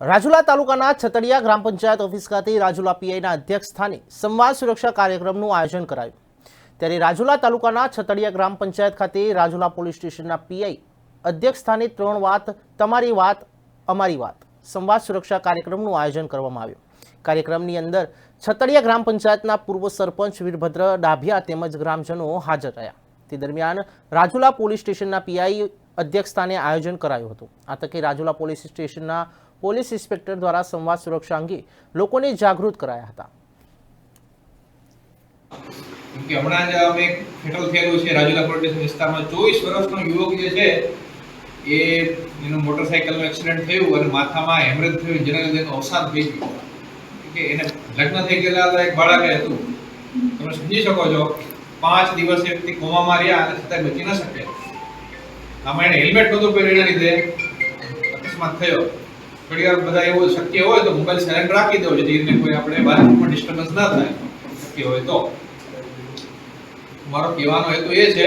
રાજુલા તાલુકાના છતડિયા ગ્રામ પંચાયત ઓફિસ ખાતે રાજુલા પીઆઈના અધ્યક્ષ સ્થાને સંવાદ સુરક્ષા કાર્યક્રમનું આયોજન કરાયું. ત્યારે રાજુલા તાલુકાના છતડિયા ગ્રામ પંચાયત ખાતે રાજુલા પોલીસ સ્ટેશનના પીઆઈ અધ્યક્ષ સ્થાને ત્રણ વાત, તમારી વાત, અમારી વાત, સંવાદ સુરક્ષા કાર્યક્રમનું આયોજન કરવામાં આવ્યું. કાર્યક્રમની અંદર છતડિયા ગ્રામ પંચાયતના પૂર્વ સરપંચ વીરભદ્ર ડાભિયા તેમજ ગ્રામજનો હાજર રહ્યા. તે દરમિયાન રાજુલા પોલીસ સ્ટેશનના પીઆઈ અધ્યક્ષ સ્થાને આયોજન કરાયું હતું. આ તકે રાજુલા પોલીસ સ્ટેશનના પોલીસ ઇન્સ્પેક્ટર દ્વારા સંવાદ સુરક્ષા અંગે લોકોને જાગૃત કરાયા હતા. હમણાં જ અમે ફેટલ થયેલું છે રાજુલા પોલીસ વિસ્તારમાં. ચોવીસ વર્ષનો યુવક જે છે, એ એનું મોટરસાઇકલનું એક્સિડન્ટ થયું અને માથામાં હેમરેજ થયું, જેના લીધે અવસાન થઈ ગયું. કે એને લગ્ન થઈ ગયેલા હતા, એક બાળક હતું. તમે સમજી શકો છો, પાંચ દિવસ એ વ્યક્તિ કોમામાં રહ્યા અને છતાંય બચી ન શકે આમાં એને હેલ્મેટ નહોતું પહેર્યું એના લીધે. અકસ્માત થયો. થોડી વાર બધા એવું શક્ય હોય તો મોબાઈલ સાયલેન્ટ રાખી દેવો, જેથી એને કોઈ આપણે બાથરૂમમાં ડિસ્ટર્બન્સ ના થાય. શક્ય હોય તો. મારો કહેવાનો હેતુ એ છે